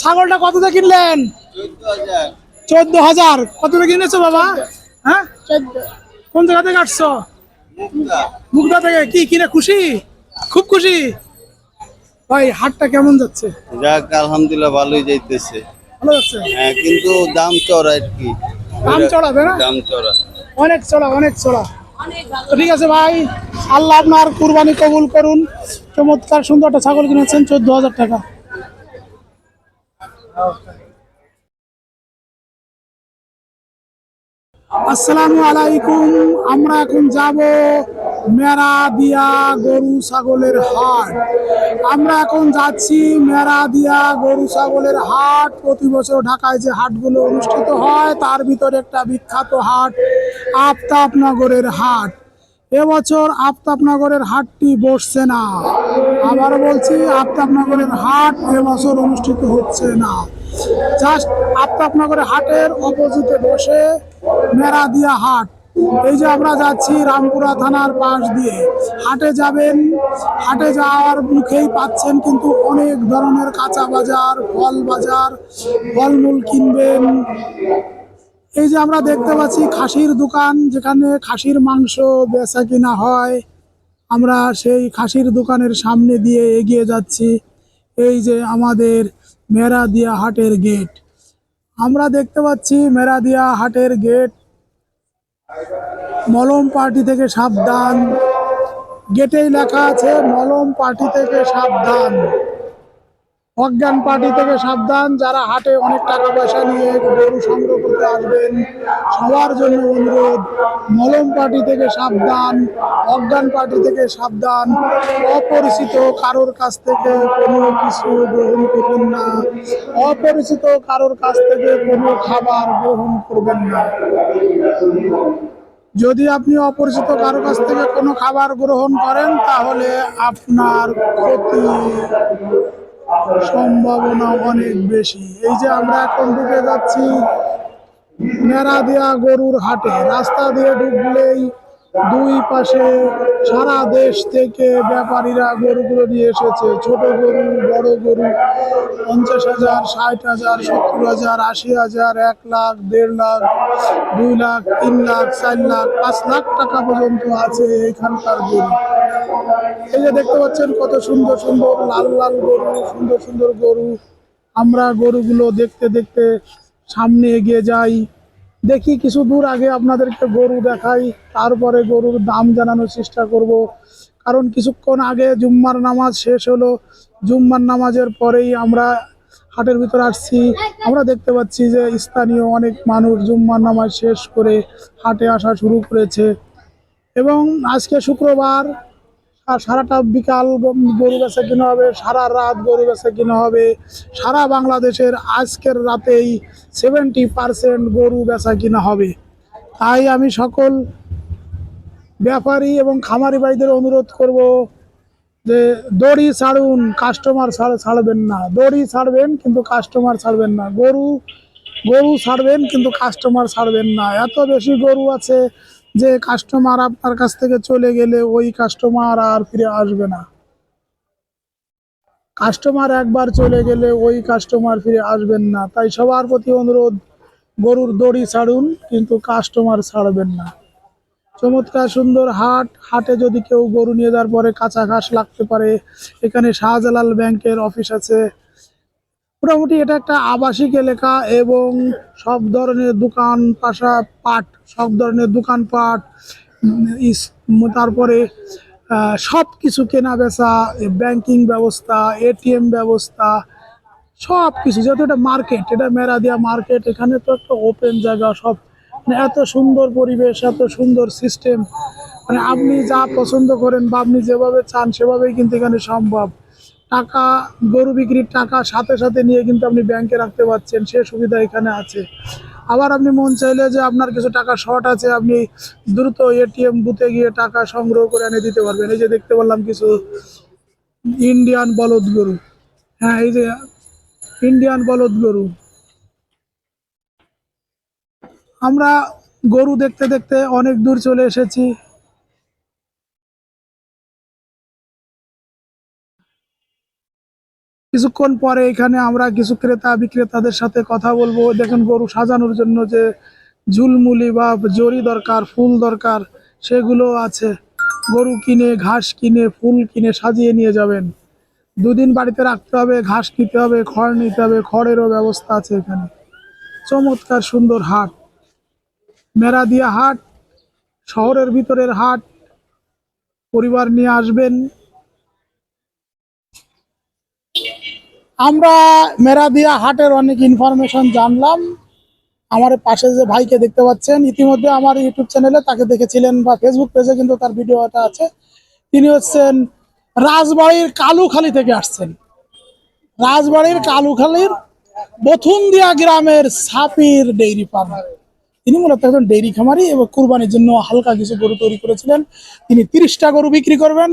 ছাগলটা কততে কিনলেন? চোদ্দ হাজার। কততে কিনেছো বাবা? হ্যাঁ? কোন জায়গা থেকে আসছো? মুগদা থেকে। কি কিনে খুশি? খুব খুশি? ভাই হাটটা কেমন যাচ্ছে? যাক আলহামদুলিল্লাহ ভালোই যাইতেছে। ভালো যাচ্ছে? হ্যাঁ কিন্তু দাম চড়া আর কি। দাম চড়াবে না? দাম চড়া অনেক চড়া অনেক চড়া। ঠিক আছে ভাই আল্লাহ আপনার কুরবানি কবুল করুন। চমৎকার সুন্দর একটা ছাগল কিনেছেন চোদ্দ হাজার টাকা। আসসালামু আলাইকুম, আমরা এখন যাব মেরা দিয়া গরু ছাগলের হাট। আমরা এখন যাচ্ছি মেরা দিয়া গরু ছাগলের হাট। প্রতি বছর ঢাকায় যে হাটগুলো অনুষ্ঠিত হয়, তার ভিতরে একটা বিখ্যাত হাট, আফতাবনগরের হাট। এবছর আফতাবনগরের হাটটি বসছে না। আবার বলছি, আফতাবনগরের হাট এবছর অনুষ্ঠিত হচ্ছে না। জাস্ট আফতাবনগরের হাটের অপোজিটে বসে মেরাদিয়া হাট। এই যে আমরা যাচ্ছি রামপুরা থানার পাশ দিয়ে। হাটে যাবেন, হাটে যাওয়ার মুখেই পাচ্ছেন কিন্তু অনেক ধরনের কাঁচা বাজার, ফল বাজার, ফলমূল কিনবেন। এই যে আমরা দেখতে পাচ্ছি খাসির দোকান, যেখানে খাসির মাংস বেচা কিনা হয়। আমরা সেই খাসির দোকানের সামনে দিয়ে এগিয়ে যাচ্ছি। এই যে আমাদের মেরাদিয়া হাটের গেট। আমরা দেখতে পাচ্ছি মেরাদিয়া হাটের গেট। মলম পার্টি থেকে সাবধান। গেটেই লেখা আছে, মলম পার্টি থেকে সাবধান। অজ্ঞান পার্টি থেকে সাবধান, যারা হাটে অনেক টাকা পয়সা নিয়ে গরু সংগ্রহ করতে আসবেন, সবার জন্য অনুরোধ, মলম পার্টি থেকে সাবধান, অজ্ঞান পার্টি থেকে সাবধান, অপরিচিত কারোর কাছ থেকে কোনো কিছু গ্রহণ করবেন না, অপরিচিত কারোর কাছ থেকে কোনো খাবার গ্রহণ করবেন না। যদি আপনি অপরিচিত কারও কাছ থেকে কোনো খাবার গ্রহণ করেন, তাহলে আপনার ক্ষতি সম্ভাবনা অনেক বেশি। এই যে আমরা এখন ঢুকে যাচ্ছি নেড়া দেয়া গরুর হাটে। রাস্তা দিয়ে ঢুকলেই দুই পাশে সারা দেশ থেকে ব্যাপারীরা গরুগুলো নিয়ে এসেছে। ছোট গরু, বড় গরু, পঞ্চাশ হাজার, ষাট হাজার, সত্তর হাজার, আশি হাজার, এক লাখ, দেড় লাখ, দুই লাখ, তিন লাখ, চার লাখ, পাঁচ লাখ টাকা পর্যন্ত আছে এখানকার গরু। এই যে দেখতে পাচ্ছেন কত সুন্দর সুন্দর লাল লাল গরু, সুন্দর সুন্দর গরু। আমরা গরুগুলো দেখতে দেখতে সামনে এগিয়ে যাই। দেখি কিছু দূর আগে আপনাদেরকে গরু দেখাই, তারপরে গরুর দাম জানানোর চেষ্টা করব। কারণ কিছুক্ষণ আগে জুম্মার নামাজ শেষ হলো। জুম্মার নামাজের পরেই আমরা হাটের ভিতর আসছি। আমরা দেখতে পাচ্ছি যে স্থানীয় অনেক মানুষ জুম্মার নামাজ শেষ করে হাটে আসা শুরু করেছে। এবং আজকে শুক্রবার সারাটা বিকাল গরু বেচা কিনা হবে, সারা রাত গরু বেচা কিনা হবে। সারা বাংলাদেশের আজকের রাতেই সেভেন্টি পার্সেন্ট গরু বেচা কিনা হবে। তাই আমি সকল ব্যাপারী এবং খামারি ভাইদের অনুরোধ করব যে দড়ি ছাড়ুন কাস্টমার ছাড়বেন না। দড়ি ছাড়বেন কিন্তু কাস্টমার ছাড়বেন না। গরু গরু ছাড়বেন কিন্তু কাস্টমার ছাড়বেন না। এত বেশি গরু আছে যে কাস্টমার আপনার কাছ থেকে চলে গেলে ওই কাস্টমার আর ফিরে আসবে না। কাস্টমার একবার চলে গেলে ওই কাস্টমার ফিরে আসবেন না। তাই সবার প্রতি অনুরোধ, গরুর দড়ি ছাড়ুন, কিন্তু কাস্টমার ছাড়বেন না। চমৎকার সুন্দর হাট। হাটে যদি কেউ গরু নিয়ে যাওয়ার পরে কাঁচা ঘাস লাগতে পারে, এখানে শাহজালাল ব্যাংকের অফিস আছে। মোটামুটি এটা একটা আবাসিক এলাকা এবং সব ধরনের দোকান পাশা পাট সব ধরনের দোকানপাট তারপরে সব কিছু কেনা বেচা ব্যাংকিং ব্যবস্থা এটিএম ব্যবস্থা, সব কিছু যেহেতু এটা মার্কেট এটা মেরাদিয়া মার্কেট এখানে তো একটা ওপেন জায়গা, সব মানে এত সুন্দর পরিবেশ, এত সুন্দর সিস্টেম মানে আপনি যা পছন্দ করেন বা আপনি যেভাবে চান সেভাবেই কিন্তু এখানে সম্ভব। টাকা, গরু বিক্রির টাকা সাথে সাথে নিয়ে কিন্তু আপনি ব্যাংকে রাখতে পারছেন, সে সুবিধা এখানে আছে। আবার আপনি মন চাইলে যে আপনার কিছু টাকা শর্ট আছে, আপনি দ্রুত এটিএম বুথে গিয়ে টাকা সংগ্রহ করে এনে দিতে পারবেন। এই যে দেখতে পারলাম কিছু ইন্ডিয়ান বলদ গরু। হ্যাঁ এই যে ইন্ডিয়ান বলদ গরু। আমরা গরু দেখতে দেখতে অনেক দূর চলে এসেছি। কিছুক্ষণ পরে এখানে আমরা কিছু ক্রেতা বিক্রেতাদের সাথে কথা বলব। দেখেন, গরু সাজানোর জন্য যে ঝুলমুলি বা জরি দরকার, ফুল দরকার, সেগুলো আছে। গরু কিনে, ঘাস কিনে, ফুল কিনে সাজিয়ে নিয়ে যাবেন। দুদিন বাড়িতে রাখতে হবে, ঘাস নিতে হবে, খড় নিতে হবে, খড়েরও ব্যবস্থা আছে এখানে। চমৎকার সুন্দর হাট। মেরাদিয়া হাট, শহরের ভিতরের হাট। পরিবার নিয়ে আসবেন। আমরা মেরাদিয়া হাটের অনেক ইনফরমেশন জানলাম। আমার পাশে যে ভাইকে দেখতে পাচ্ছেন, ইতিমধ্যে আমার ইউটিউব চ্যানেলে তাকে দেখেছিলেন বা ফেসবুক পেজে কিন্তু তার ভিডিওটা আছে। তিনি হচ্ছেন রাজবাড়ির কালুখালী থেকে আসছেন। রাজবাড়ির কালুখালীর বথুন্দিয়া গ্রামের সাপির ডেইরি ফার্ম তিনি মূলত একজন ডেইরি খামারি এবং কুরবানির জন্য হালকা কিছু গরু তৈরি করেছিলেন। তিনি তিরিশটা গরু বিক্রি করবেন।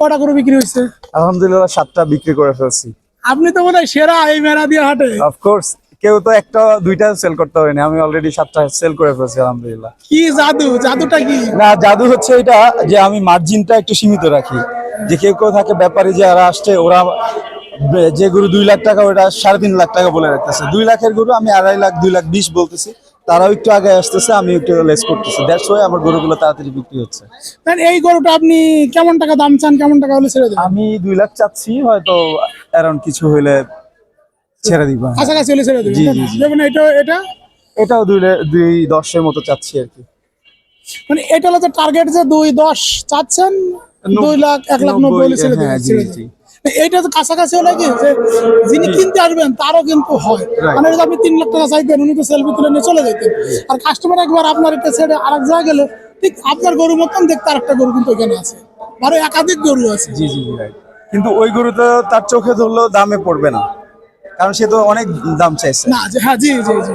কটা গরু বিক্রি হয়েছে? আলহামদুলিল্লাহ সাতটা বিক্রি করে ফেলছি। আপনি তো বোধহয় সেরা এই মেরাদিয়া হাটে। অফকোর্স কেউ তো একটা দুইটা সেল করতে হয়নি আমি অলরেডি সাতটা সেল করে ফেলছি আলহামদুলিল্লাহ। কি জাদু? জাদুটা কি? না জাদু হচ্ছে এটা যে আমি মার্জিনটা একটু সীমিত রাখি। যে কেউ কেউ থাকে ব্যাপারী যারা আসছে ওরা যে গরু দুই লাখ টাকা ওটা সাড়ে তিন লাখ টাকা বলে রাখতেছে। দুই লাখের গরু আমি আড়াই লাখ দুই লাখ বিশ বলতেছি। তারাও একটু আগে আসতেছে আমি একটু লেস করতেছি। দ্যাটস ওয়াই আমার গরুগুলো তাড়াতাড়ি বিক্রি হচ্ছে। এই গরুটা আপনি কেমন টাকা দাম চান? কেমন টাকা হলে ছেড়ে দেবেন? আমি দুই লাখ চাচ্ছি হয়তো অ্যারাউন্ড কিছু হইলে ছেড়ে দিব। কাছাকাছি হলে ছেড়ে দেবেন। যেমন এটা এটা এটাও দুই দুই দশের মতো চাচ্ছি আর কি। মানে এটা হলো যে টার্গেট যে দুই দশ চাচ্ছেন দুই লাখ এক লাখ নব্বই হলে ছেড়ে দেবেন। এইটা তো কাছাকাছি হলে কি যে যিনি কিনতে আসবেন তারও কিন্তু হয়। মানে যদি আপনি তিন লাখ টাকা চাইতেন উনি তো সেলফি তুলে নিয়ে চলে যেতেন। আর কাস্টমার একবার আপনার এটা ছেড়ে আরেক জায়গায় গেলে ঠিক আপনার গরু মতন দেখতে আরেকটা গরু কিন্তু এখানে আছে। আরও একাধিক গরু আছে। জি জি কিন্তু ওই গরু তো তার চোখে ধরলেও দামে পড়বে না। কারণ সে তো অনেক দাম চাইছে। না হ্যাঁ জি জি জি।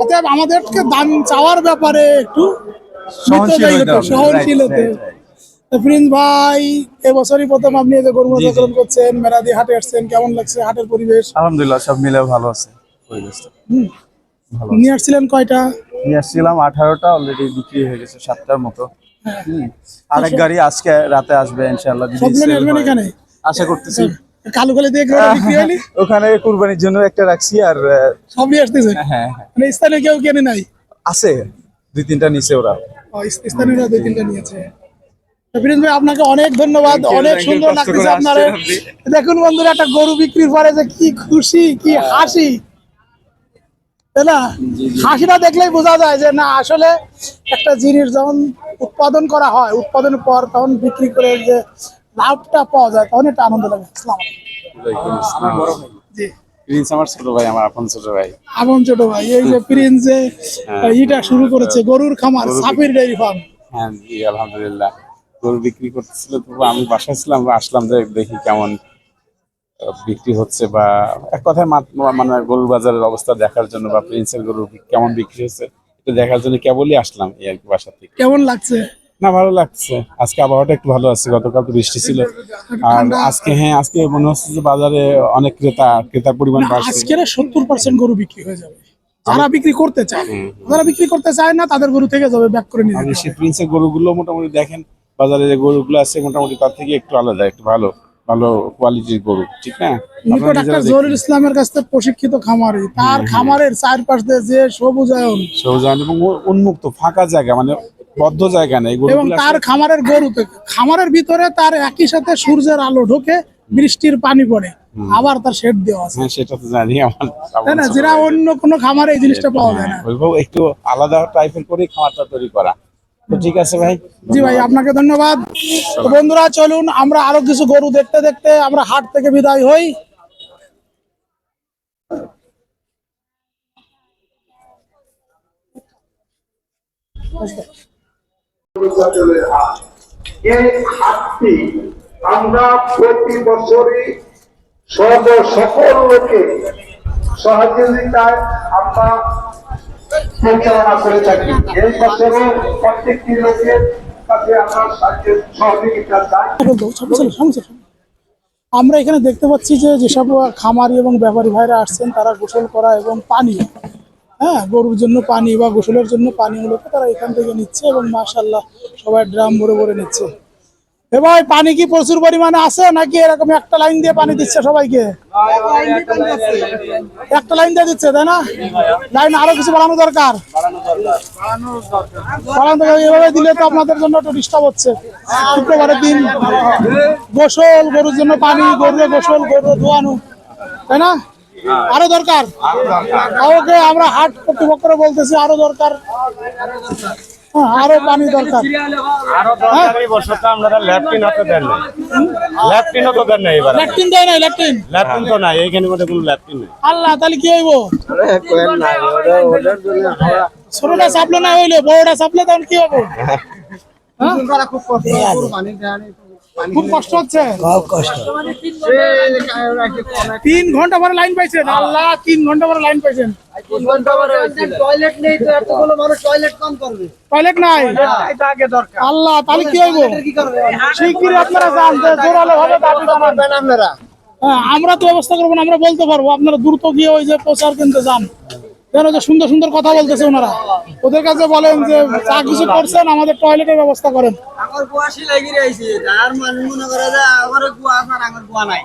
অতএব আমাদেরকে দাম চাওয়ার ব্যাপারে একটু সহনশীল মিতব্যয়ী হতে, প্রিন্স ভাই এবছরই প্রথম আপনি এই যে গরু। করছেন মেরাদি হাটে আসছেন কেমন লাগছে হাটের পরিবেশ? আলহামদুলিল্লাহ সব মিলে ভালো আছে পরিবেশটা। ভালো নিয়ে আসছিলেন কয়টা? নিয়ে আসছিলাম আঠারোটা অলরেডি বিক্রি হয়ে গেছে সাতটার মতো। হ্যাঁ। আরেক গাড়ি আজকে রাতে আসবে ইনশাআল্লাহ হয়। এখানে? আশা করতেছি। কালু কালে দিয়ে বিক্রি হয়নি? ওখানে কুরবানির জন্য একটা রাখছি আর আহ, সব নিয়ে আসতেছে? হ্যাঁ হ্যাঁ মানে স্থানীয় কেউ কেনে নাই? আছে দুই তিনটা নিচে ওরা। স্থানীয়রা দুই তিনটা নিয়েছে। প্রিন্স ভাই আপনাকে অনেক ধন্যবাদ অনেক সুন্দর লাগতেছে আপনার। দেখুন বন্ধুরা একটা গরু বিক্রির পরে যে কি খুশি কি হাসি। তাই না? হাসিটা দেখলেই বোঝা যায় যে না আসলে একটা জিনিস যখন উৎপাদন করা হয় উৎপাদনের পর তখন বিক্রি করে যে লাভটা পাওয়া যায় তখন একটা আনন্দ লাগে। আসসালামু জি। প্রিন্স আমার ছোট ভাই আমার আপন ছোট ভাই। ছোট ভাই এই যে প্রিন্স যে হ্যাঁ। ইটা শুরু করেছে গরুর খামার সাপির ডেয়ারি ফার্ম। হ্যাঁ জি আলহামদুলিল্লাহ। গরু বিক্রি করতেছিল তো আমি বাসায় ছিলাম আসলাম যে দেখি কেমন বিক্রি হচ্ছে বা এক কথায় মানে গরুর বাজারের অবস্থা দেখার জন্য বা প্রিন্সের গরু কেমন বিক্রি হচ্ছে এটা দেখার জন্য কেবলই আসলাম এই আর কি বাসা থেকে। কেমন লাগছে? না ভালো লাগছে। আজকে আবহাওয়াটা একটু ভালো আছে গতকাল তো বৃষ্টি ছিল। আর আজকে হ্যাঁ আজকে মনে হচ্ছে যে বাজারে অনেক ক্রেতা ক্রেতার পরিমাণ বাড়ছে। আজকের সত্তর পার্সেন্ট গরু বিক্রি হয়ে যাবে। যারা বিক্রি করতে চায় যারা বিক্রি করতে চায় না তাদের গরু থেকে যাবে ব্যাক করে নিয়ে প্রিন্সের গরুগুলো মোটামুটি দেখেন বাজারে যে গরুগুলো আছে মোটামুটি তার থেকে একটু আলাদা একটু ভালো ভালো কোয়ালিটির গরু ঠিক না? উনি তো আপনারা ডাক্তার নিজেরা জহুরুল ইসলামের কাছ থেকে প্রশিক্ষিত খামারি তার খামারের চারপাশ দিয়ে যে সবুজায়ন। সৌজান এবং উন্মুক্ত ফাঁকা জায়গা মানে বদ্ধ জায়গা নেই এবং তার খামারের গরু খামারের ভিতরে তার একই সাথে সূর্যের আলো ঢোকে বৃষ্টির পানি পড়ে আবার তার শেড দেওয়া আছে। হ্যাঁ সেটা তো জানি আমার তাই না? যেটা অন্য কোনো খামারে এই জিনিসটা পাওয়া যায় না। একটু আলাদা টাইপের করে খামারটা তৈরি করা। তো ঠিক আছে ভাই। জি ভাই আপনাকে ধন্যবাদ। তো বন্ধুরা চলুন আমরা আরও কিছু গরু দেখতে দেখতে আমরা হাট থেকে বিদায় হই। এই আমরা প্রতি বছরই সর্ব সকল লোকে সহযোগিতায় আমরা পরিচালনা করে থাকি। এই বছরও প্রত্যেকটি লোকের কাছে আমরা সাহায্য সহযোগিতা চাই। আমরা এখানে দেখতে পাচ্ছি যে যেসব খামারি এবং ব্যাপারী ভাইরা আসছেন, তারা গোসল করা এবং পানি হ্যাঁ গরুর জন্য পানি বা গোসলের জন্য পানি মূলত তারা এখান থেকে নিচ্ছে এবং মাশাল্লাহ সবাই ড্রাম ভরে ভরে নিচ্ছে। এ ভাই, পানি কি প্রচুর পরিমাণে আছে নাকি এরকম একটা লাইন দিয়ে পানি দিচ্ছে সবাইকে? একটা লাইন দিয়ে দিচ্ছে, তাই না? লাইন আরও কিছু বাড়ানো দরকার? এভাবে দিলে তো আপনাদের জন্য একটু ডিস্টার্ব হচ্ছে। শুক্রবারের দিন গোসল, গরুর জন্য পানি, গরুর গোসল গরু ধোয়ানো, তাই না? আরও দরকার? ওকে, আমরা হাট কর্তৃপক্ষরা বলতেছি, আরও দরকার। আরও পানি দরকার। হ্যাঁ? বর্ষটা আপনারা ল্যাপটিন হতে দেন না ল্যাপটিনও তো দেন না এবার। ল্যাট্রিন দেয় না ল্যাট্রিন? ল্যাপটিন তো নাই এইখানের মধ্যে কোনো ল্যাপটিন নেই। আল্লাহ তাহলে কি হইব? ছোটটা চাপলে না হইলে বড়টা চাপলে তখন কি হবে? হ্যাঁ? খুব কষ্ট হচ্ছে? তিন ঘণ্টা পরে লাইন পাইছেন। আল্লাহ তিন ঘণ্টা পরে লাইন পাইছেন। টয়লেট নেই তো টয়লেট কম টয়লেট নাই। আল্লাহ তাহলে কি হইব? শিগগিরই আপনারা যান জোরালো ভাবে দাবি জানান আপনারা। হ্যাঁ, আমরা তো ব্যবস্থা করব না আমরা বলতে পারব। আপনারা দ্রুত গিয়ে ওই যে প্রচার কিনতে যান। যেন যে সুন্দর সুন্দর কথা বলতেছে ওনারা। ওদের কাছে বলেন যে যা কিছু করছেন আমাদের টয়লেটের ব্যবস্থা করেন। আমার গোয়া সিলাই গিরে আইছি। আর মানুষ মনে করে যে আমার গোয়া আছে আর আমার গোয়া নাই।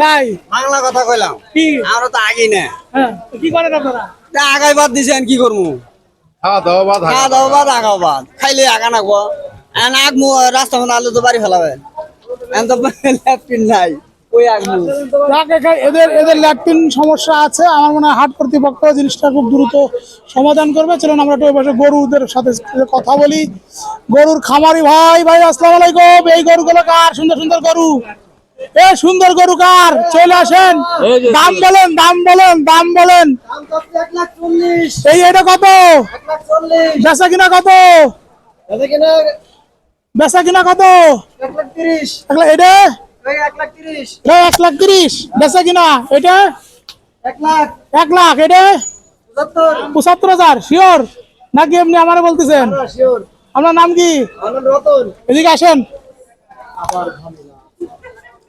তাই? বাংলা কথা কইলাম। কি? আমরা তো আগেই না। হ্যাঁ কি করেন আপনারা? তা আগাই বাদ দিছেন কি করব খাওয়া দাওয়া বাদ খাওয়া দাওয়া বাদ আগাও বাদ। খাইলে আগা এন আগ মু রাস্তা মধ্যে আলু তো বাড়ি ফেলাবে। এন তো ল্যাপটিন নাই। ওই আগ মু যাক এখানে এদের এদের ল্যাট্রিন সমস্যা আছে। আমার মনে হয় হাট কর্তৃপক্ষ জিনিসটা খুব দ্রুত সমাধান করবে। চলুন আমরা একটু পাশে গরুদের সাথে কথা বলি। গরুর খামারি ভাই ভাই আসসালামু আলাইকুম। এই গরুগুলো কার? সুন্দর সুন্দর গরু। এ সুন্দর গরু কার? চলে আসেন। দাম বলেন দাম বলেন দাম বলেন। এক এই এটা কত? বেচা কিনা কত? বেচা কিনা কত? এটা? ওই এক লাখ তিরিশ। এটা এক লাখ তিরিশ বেচা কিনা? এটা? এক লাখ। এক লাখ এটা? পঁচাত্তর। হাজার শিওর নাকি এমনি আমারে বলতেছেন? আপনার নাম কি? এদিকে আসেন।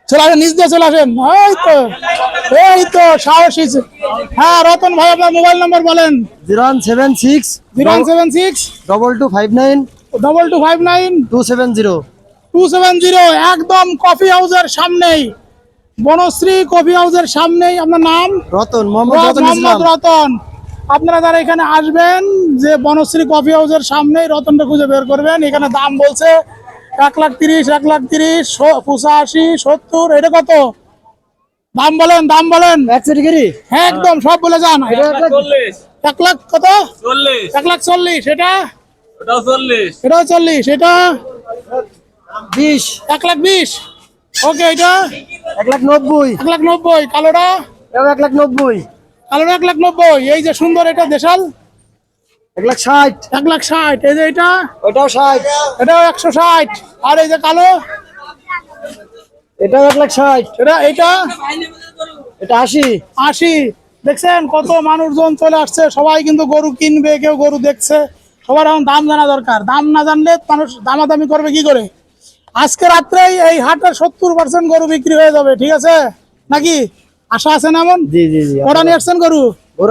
চলে আসেন নিচ দিয়ে চলে আসেন। এই তো এই তো সাহসী হ্যাঁ রতন ভাই আপনার মোবাইল নাম্বার বলেন। Zero one seven six zero one seven six double two five nine double two five nine two seven zero two seven zero একদম কফি হাউসের সামনেই। বনশ্রী কফি হাউসের সামনেই আপনার নাম? রতন মোহাম্মদ রতন আপনারা যারা এখানে আসবেন যে বনশ্রী কফি হাউসের সামনেই রতনটা খুঁজে বের করবেন এখানে দাম বলছে এক লাখ তিরিশ এক লাখ তিরিশ পঁচাশি সত্তর এটা কত? দাম বলেন দাম বলেন। হ্যাঁ একদম সব বলে যান। এক লাখ কত? চল্লিশ। এক লাখ চল্লিশ এটা? চল্লিশ। এটাও চল্লিশ এটা? বিশ। এক লাখ বিশ। ওকে এটা এক লাখ নব্বই। এক লাখ নব্বই। কালোটা? এক লাখ নব্বই। কালোটা এক লাখ নব্বই। এই যে সুন্দর এটা দেশাল? এক লাখ ষাট। এক লাখ ষাট। এই যে এটা ওটাও ষাট। এটাও একশো ষাট। আর এই যে কালো? এটাও এক লাখ ষাট। এটা এটা এটা আশি। আশি। দেখছেন কত মানুষজন চলে আসছে। সবাই কিন্তু গরু কিনবে কেউ গরু দেখছে। সবার এখন দাম জানা দরকার। দাম না জানলে মানুষ দামাদামি করবে কি করে? আজকে রাত্রে এই হাটের সত্তর পার্সেন্ট গরু বিক্রি হয়ে যাবে ঠিক আছে? নাকি? আশা আছে না এমন? জি জি জি নিয়ে আসছেন গরু?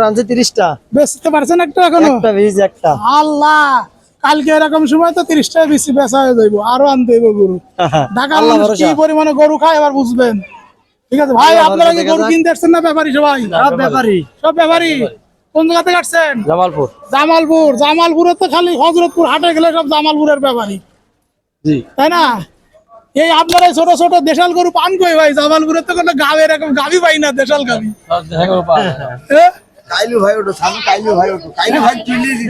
আনছে তিরিশটা। বেচতে পারছেন একটা এখনও? একটা বীজ একটা। আল্লাহ! কালকে এরকম সময় তো তিরিশটা বেশি বেচা হয়ে যাইবো আরও আনতে হইব গরু। ঢাকার মানুষ কি পরিমাণে গরু খায় এবার বুঝবেন। ঠিক আছে ভাই আপনারা কি গরু কিনতে আসছেন না ব্যাপারী সবাই? সব ব্যাপারী? সব ব্যাপারী। কোন জায়গা থেকে আসছেন? জামালপুর। জামালপুর। জামালপুরে তো খালি হজরতপুর হাটে গেলে সব জামালপুরের ব্যাপারী। জি। তাই না? এই আপনারা এই ছোট ছোট দেশাল গরু পান কই ভাই? জামালপুরের তো কোনো গাবে এরকম গাবি পাই না দেশাল গাবি। ভাই ওটো সামনে কাইলু ভাই ওটো। কাইলু ভাই চিনি কি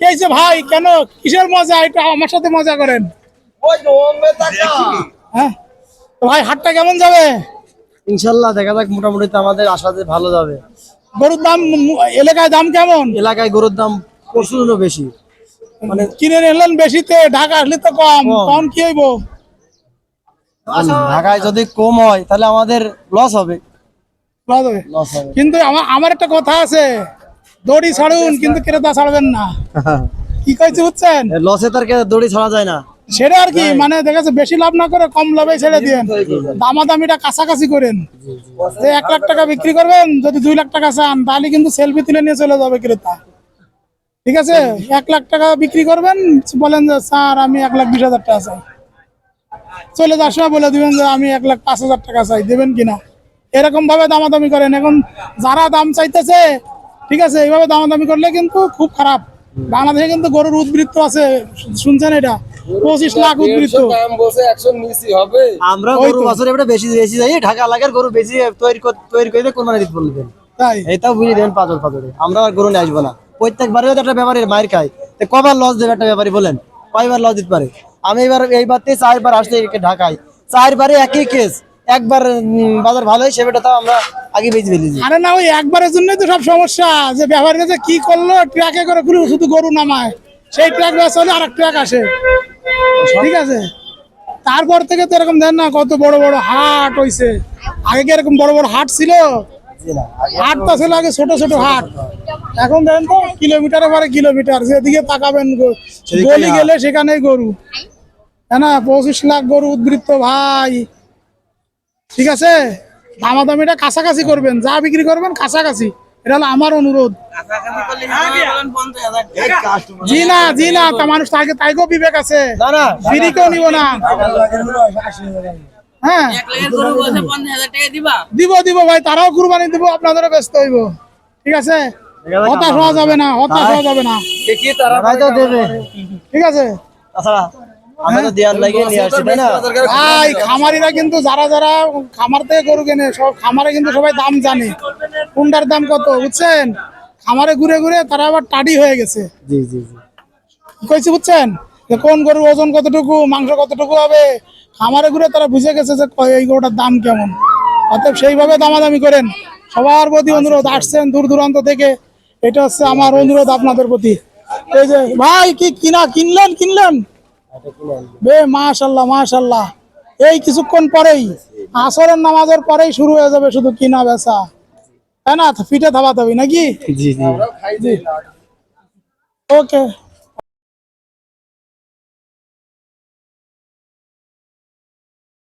হয়েছে ভাই কেন? কিসের মজা? এটা আমার সাথে মজা করেন। হ্যাঁ? ভাই হাটটা কেমন যাবে? ইনশাল্লাহ দেখা যাক মোটামুটি আমাদের আশাতে ভালো যাবে। গরুর দাম এলাকায় দাম কেমন? এলাকায় গরুর দাম প্রচুর বেশি। মানে কিনে নিলেন বেশিতে ঢাকা আসলে তো কম। কম। তখন কি হইব? ঢাকায় যদি কম হয় তাহলে আমাদের লস হবে। লস হবে। কিন্তু আমার আমার একটা কথা আছে। দড়ি ছাড়ুন কিন্তু ক্রেতা ছাড়বেন না। কি কইছে বুঝছেন? লসে তার দড়ি ছাড়া যায় না। সেটা আর কি মানে দেখা যাচ্ছে বেশি লাভ না করে কম লাভে ছেড়ে দিয়েন। দামাদামিটা কাছাকাছি করেন। যে এক লাখ টাকা বিক্রি করবেন যদি দুই লাখ টাকা চান তাহলে কিন্তু সেলফি তুলে নিয়ে চলে যাবে ক্রেতা। ঠিক আছে? এক লাখ টাকা বিক্রি করবেন বলেন যে স্যার আমি এক লাখ বিশ হাজার টাকা চাই। চলে সময় বলে দিবেন যে আমি এক লাখ পাঁচ হাজার টাকা চাই দেবেন কিনা? এরকম ভাবে দামাদামি করেন। এখন যারা দাম চাইতেছে ঠিক আছে এইভাবে দামাদামি করলে কিন্তু খুব খারাপ। বাংলাদেশে কিন্তু গরুর উদ্বৃত্ত আছে শুনছেন এটা? পঁচিশ লাখ উদ্বৃত্ত। আমরা গরু। বছরে এটা বেশি বেশি যাই ঢাকা এলাকার গরু বেশি তৈরি কর- তৈরি করে কোরবানি দিতে বলবেন। তাই? এইটাও বুঝে দেন পাঁচর পাঁচরে। আমরা আর গরু নিয়ে আসব না। প্রত্যেকবারে একটা ব্যাপারীর মায়ের খাই কবার লস দেবে একটা ব্যাপারী বলেন। কয়বার লস দিতে পারে? আমি এবার, এইবার থেকে চারবার একে ঢাকায়। চারবারে একই কেস একবার বাজার ভালো হয় সেটা তাও আমরা আগে বেঁচে ফেলেছি। আরে না, ওই একবারের জন্যই তো সব সমস্যা। যে ব্যবহার কাছে কি করল ট্রাকে করে ঘুরে শুধু গরু নামায়। সেই ট্রাক ব্যবসা আর এক ট্রাক আসে। ঠিক আছে? তারপর থেকে তো এরকম দেন না, কত বড় বড় হাট হইছে। আগে কি এরকম বড় বড় হাট ছিল? হাট তো ছিল আগে ছোট ছোট হাট। এখন দেখেন তো কিলোমিটারের পরে কিলোমিটার যেদিকে তাকাবেন গলি গেলে সেখানেই গরু। হ্যাঁ না পঁচিশ লাখ গরু উদ্বৃত্ত ভাই। ঠিক আছে? দামাদামিটা কাছাকাছি করবেন যা বিক্রি করবেন কাছাকাছি। এটা হলো আমার অনুরোধ। জি না জি না মানুষ তাকে তাইকেও বিবেক আছে। নিব না। হ্যাঁ। দিব। দিব ভাই তারাও কুরবানি দিব আপনাদেরও ব্যস্ত হইব। ঠিক আছে? হতাশ হওয়া যাবে না হতাশ হওয়া যাবে ঠিক আছে? খামারিরা কিন্তু যারা যারা খামার থেকে গরু কেনে সব খামারে কিন্তু সবাই দাম জানে। কোনটার দাম কত বুঝছেন? খামারে ঘুরে ঘুরে তারা আবার টাডি হয়ে গেছে। জি জি জি। কইছি বুঝছেন? যে কোন গরুর ওজন কতটুকু মাংস কতটুকু হবে খামারে ঘুরে তারা বুঝে গেছে যে এই গরুটার দাম কেমন। অতএব সেইভাবে দামাদামি করেন। সবার প্রতি অনুরোধ আসছেন দূর দূরান্ত থেকে এটা হচ্ছে আমার অনুরোধ আপনাদের প্রতি। এই যে ভাই কি কিনা কিনলেন কিনলেন? বে মাশাল্লাহ মাশাল্লাহ। এই কিছুক্ষণ পরেই আসরের নামাজের পরেই শুরু হয়ে যাবে শুধু কিনা বেচা। তাই না? পিঠে থাবাতে হবে নাকি? জি। জি। ওকে।